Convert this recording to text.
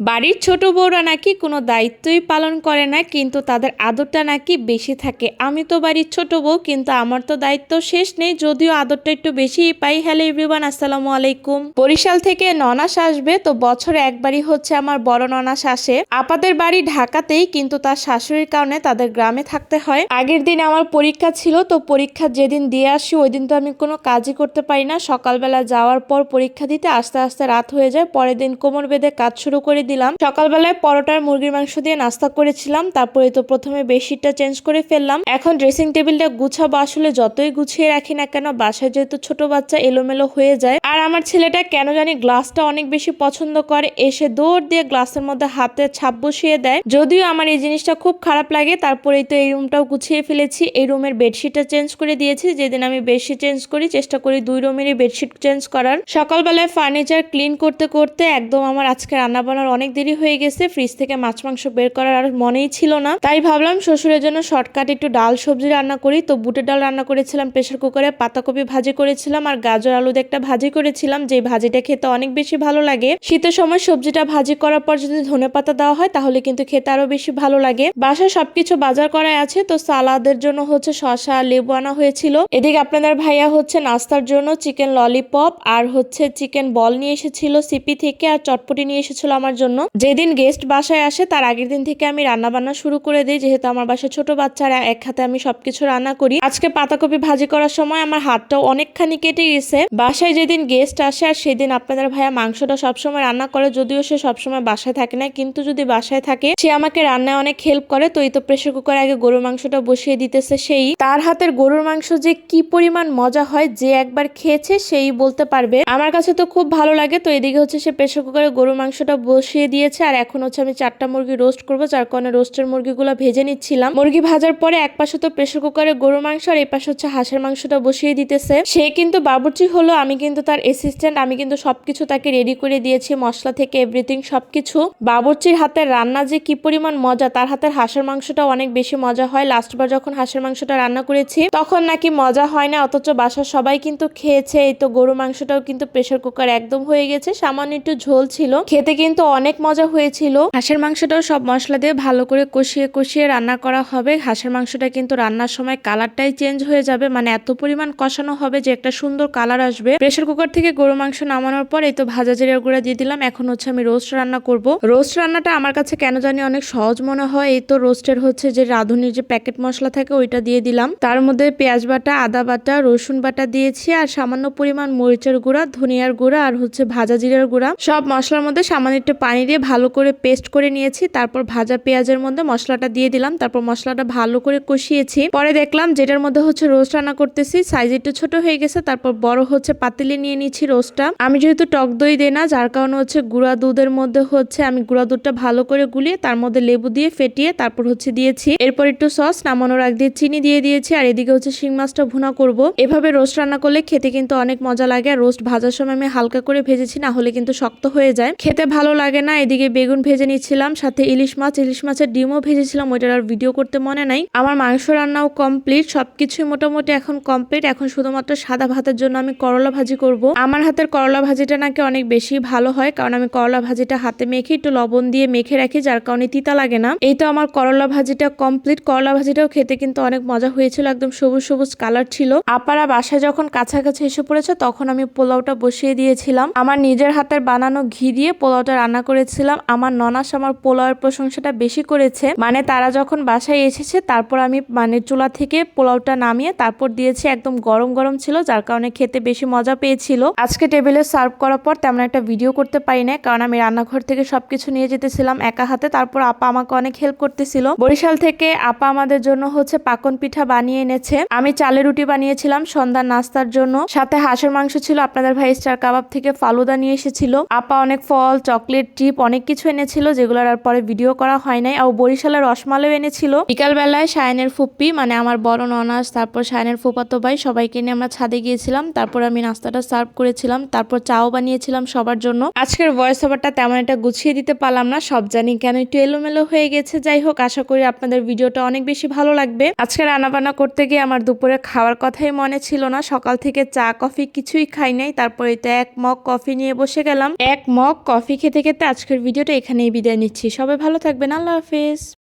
বাড়ির ছোট বউরা নাকি কোনো দায়িত্বই পালন করে না, কিন্তু তাদের আদরটা নাকি বেশি থাকে। আমি তো বাড়ির ছোট বউ, কিন্তু আমার তো দায়িত্ব শেষ নেই, যদিও আদরটা একটু বেশিই পাই। হ্যালো এভরিওয়ান, আসসালামু আলাইকুম। বরিশাল থেকে ননাস আসবে, তো বছরে একবারই হচ্ছে আমার বড় ননাস আসে। আপাদের বাড়ি ঢাকাতেই, কিন্তু তার শাশুড়ির কারণে তাদের গ্রামে থাকতে হয়। আগের দিন আমার পরীক্ষা ছিল, তো পরীক্ষা যেদিন দিয়ে আসি ওই দিন তো আমি কোনো কাজই করতে পারি না। সকালবেলা যাওয়ার পর পরীক্ষা দিতে আস্তে আস্তে রাত হয়ে যায়, পরের দিন কোমর বেঁধে কাজ শুরু করে দিলাম। সকালবেলায় পরোটার মুরগির মাংস দিয়ে নাস্তা করেছিলাম। তারপরে তো প্রথমে বেডশিটটা চেঞ্জ করে ফেললাম। এখন ড্রেসিং টেবিলটা গুছাবো। আসলে যতই গুছিয়ে রাখি না কেন, বাসায় যেহেতু ছোট বাচ্চা এলোমেলো হয়ে যায়। আর আমার ছেলেটা কেন জানি গ্লাসটা অনেক বেশি পছন্দ করে। এসে দৌড় দিয়ে গ্লাসের মধ্যে হাতে ছাপ বসিয়ে দেয়। যদিও আমার এই জিনিসটা খুব খারাপ লাগে। তারপরেই তো এই রুমটাও গুছিয়ে ফেলেছি। এই রুমের বেডশিটটা চেঞ্জ করে দিয়েছি। যেদিন আমি বেডশিট চেঞ্জ করি, চেষ্টা করি দুই রুমেরই বেডশিট চেঞ্জ করার। সকালবেলায় ফার্নিচার ক্লিন করতে করতে একদম আমার আজকে রান্না বান্নার অনেক দেরি হয়ে গেছে ফ্রিজ থেকে মাছ মাংস বের করার আর মনেই ছিল না। তাই ভাবলাম শ্বশুরের জন্য শর্টকাট একটু ডাল সবজি রান্না করি। তো বুটের ডাল রান্না করেছিলাম প্রেশার কুকারে পাতাকপি ভাজি করেছিলাম আর গাজর আলু একটা ভাজি করেছিলাম যে ভাজিটা খেতে অনেক বেশি ভালো লাগে। শীতের সময় সবজিটা ভাজি করার পর যদি ধনে পাতা দেওয়া হয়, তাহলে কিন্তু খেতে আরও বেশি ভালো লাগে। বাসায় সবকিছু বাজার করাই আছে, তো সালাদের জন্য হচ্ছে শশা লেবু আনা হয়েছিল। এদিকে আপনাদের ভাইয়া হচ্ছে নাস্তার জন্য চিকেন ললিপপ আর হচ্ছে চিকেন বল নিয়ে এসেছিল সিপি থেকে আর চটপটি নিয়ে এসেছিল আমার জন্য। যেদিন গেস্ট বাসায় আসে, তার আগের দিন থেকে আমি রান্না বান্না শুরু করে দিই। যেহেতু আমার বাসায় ছোট বাচ্চারা, এক হাতে আমি সবকিছু রান্না করি। আজকে পাতাকপি ভাজি করার সময় আমার হাতটাও অনেকখানি কেটে গেছে। বাসায় যেদিন গেস্ট আসে, আর সেদিন আপনাদের ভাইয়া মাংসটা সবসময় রান্না করে, যদিও সে সবসময় বাসায় থাকে না, কিন্তু যদি বাসায় থাকে, সে আমাকে রান্নায় অনেক হেল্প করে। তো এই তো প্রেশার কুকারে আগে গরুর মাংসটা বসিয়ে দিতেছে সেই। তার হাতের গরুর মাংস যে কি পরিমাণ মজা হয়, যে একবার খেয়েছে, সেই বলতে পারবে। আমার কাছে তো খুব ভালো লাগে, তো এদিকে হচ্ছে সে প্রেশার কুকারে গরুর মাংসটা বসিয়ে দিয়েছে, আর এখন হচ্ছে আমি চারটা মুরগি রোস্ট করব। যার কারণে রোস্টের মুরগিগুলো ভেজে নিচ্ছিলাম। মুরগি ভাজার পরে এক পাশে তো প্রেশার কুকারে গরুর মাংস, আর এই পাশে হচ্ছে হাঁসের মাংসটা বসিয়ে দিতেছে। সে কিন্তু বাবুর্চি হলো, আমি কিন্তু তার অ্যাসিস্ট্যান্ট আমি কিন্তু সবকিছু তাকে রেডি করে দিয়েছি, মশলা থেকে এভরিথিং সবকিছু। বাবুর্চির হাতের রান্না যে কি পরিমাণ মজা, তার হাতের হাঁসের মাংসটা অনেক বেশি মজা হয়। লাস্টবার যখন হাঁসের মাংসটা রান্না করেছি, তখন নাকি মজা হয় না, অথচ বাসার সবাই কিন্তু খেয়েছে। এই তো গরু মাংসটাও কিন্তু প্রেশার কুকার একদম হয়ে গেছে, সামান্য একটু ঝোল ছিল। খেতে কিন্তু অনেক মজা হয়েছিল। হাঁসের মাংসটাও সব মশলা দিয়ে ভালো করে কষিয়ে কষিয়ে রান্না করা হবে। হাঁসের মাংসটা কিন্তু রান্নার সময় কালারটাই চেঞ্জ হয়ে যাবে। মানে এত পরিমাণ কষানো হবে যে একটা সুন্দর কালার আসবে। প্রেশার কুকার থেকে গরু মাংস নামানোর পর এই তো ভাজা জিরা গুঁড়া দিয়ে দিলাম। এখন হচ্ছে আমি রোস্ট রান্না করব। রোস্ট রান্নাটা আমার কাছে কেন জানি অনেক সহজ মনে হয়। এই তো রোস্টের হচ্ছে যে রাঁধুনির যে প্যাকেট মশলা থাকে ওইটা দিয়ে দিলাম। তার মধ্যে পেঁয়াজ বাটা, আদা বাটা, রসুন বাটা দিয়েছি আর সামান্য পরিমাণ মরিচের গুঁড়া, ধনিয়ার গুঁড়া আর হচ্ছে ভাজা জিরার গুঁড়া। সব মশলার মধ্যে সামান্য একটু পানি দিয়ে ভালো করে পেস্ট করে নিয়েছি, তারপর ভাজা পেঁয়াজের মধ্যে মশলাটা দিয়ে দিলাম, তারপর মশলাটা ভালো করে কষিয়েছি। পরে দেখলাম যেটার মধ্যে হচ্ছে রোস্ট রান্না করতেছি সাইজ একটু ছোট হয়ে গেছে, তারপর বড় হচ্ছে পাতিলে নিয়ে নিচ্ছি রোস্টটা। আমি যেহেতু টক দই দেই না, যার কারণে হচ্ছে গুঁড়া দুধের মধ্যে হচ্ছে আমি গুঁড়া দুধটা ভালো করে গুলিয়ে তার মধ্যে লেবু দিয়ে ফেটিয়ে তারপর হচ্ছে দিয়েছি। এরপর একটু সস, নামানোর আগ দিয়ে চিনি দিয়ে দিয়েছি, আর এদিকে হচ্ছে শিং মাছটা ভুনা করব। এভাবে রোস্ট রান্না করলে খেতে কিন্তু অনেক মজা লাগে, আর রোস্ট ভাজার সময় আমি হালকা করে ভেজেছি, না হলে কিন্তু শক্ত হয়ে যায়। খেতে ভালো লাগে না, এদিকে বেগুন ভেজে নিচ্ছিলাম, সাথে ইলিশ মাছ, ইলিশ মাছের ডিমও ভেজেছিলাম, ওইটার আর ভিডিও করতে মনে নাই। আমার মাংস রান্নাও কমপ্লিট সবকিছুই মোটামুটি এখন কমপ্লিট এখন শুধুমাত্র সাদা ভাতের জন্য আমি করলা ভাজি করব। আমার হাতের করলা ভাজিটা নাকি অনেক বেশি ভালো হয়, কারণ আমি করলা ভাজিটা হাতে মেখে একটু লবণ দিয়ে মেখে রাখি, যার কারণে তিতা লাগে না। এই তো আমার করলা ভাজিটা কমপ্লিট করলা ভাজিটাও খেতে কিন্তু অনেক মজা হয়েছিল, একদম সবুজ সবুজ কালার ছিল। আপারা বাসায় যখন কাছাকাছি এসে পড়েছে, তখন আমি পোলাওটা বসিয়ে দিয়েছিলাম। আমার নিজের হাতের বানানো ঘি দিয়ে পোলাওটা রান্না করেছিলাম, আমার ননাস আমার পোলাওয়ের প্রশংসাটা বেশি করেছে। মানে তারা যখন বাসায় এসেছে, তারপর আমি মানে চুলা থেকে পোলাওটা নামিয়ে তারপর দিয়েছি, একদম গরম গরম ছিল, যার কারণে খেতে বেশি মজা পেয়েছিল। আজকে টেবিলে সার্ভ করার পর তেমন একটা ভিডিও করতে পারি না কারণ আমি রান্নাঘর থেকে সবকিছু নিয়ে যেতেছিলাম একা হাতে। তারপর আপা আমাকে অনেক হেল্প করতেছিল। বরিশাল থেকে আপা আমাদের জন্য হচ্ছে পাকন পিঠা বানিয়ে এনেছে। আমি চালের রুটি বানিয়েছিলাম সন্ধ্যার নাস্তার জন্য। সাথে হাঁসের মাংস ছিল, আপনাদের ভাই স্টার কাবাব থেকে ফালুদা নিয়ে এসেছিল। আপা অনেক ফল, চকলেট চিপ অনেক কিছু এনেছিল, যেগুলোর আর পরে ভিডিও করা হয় নাই। আর বরিশালের রসমালাও এনেছিল। বিকাল বেলায় সায়নের ফুপ্পি মানে আমার বড় ননাস, তারপর সায়নের ফুপাতো ভাই, সবাইকে নিয়ে আমরা ছাদে গিয়েছিলাম। তারপর আমি নাস্তাটা সার্ভ করেছিলাম, তারপর চাও বানিয়েছিলাম সবার জন্য। আজকের ভয়েস ওভারটা তেমন একটা গুছিয়ে দিতে পারলাম না, সব জানি কেন একটু এলোমেলো হয়ে গেছে। যাই হোক, আশা করি আপনাদের ভিডিওটা অনেক বেশি ভালো লাগবে। আজকে রান্না বান্না করতে গিয়ে আমার দুপুরে খাওয়ার কথাই মনে ছিল না। সকাল থেকে চা, কফি কিছুই খাই নাই, তারপরে তো এক মগ কফি নিয়ে বসে গেলাম। এক মগ কফি খেতে খেতে আজকের ভিডিওটা এখানেই বিদায় নিচ্ছি। সবাই ভালো থাকবেন। আল্লাহ হাফেজ।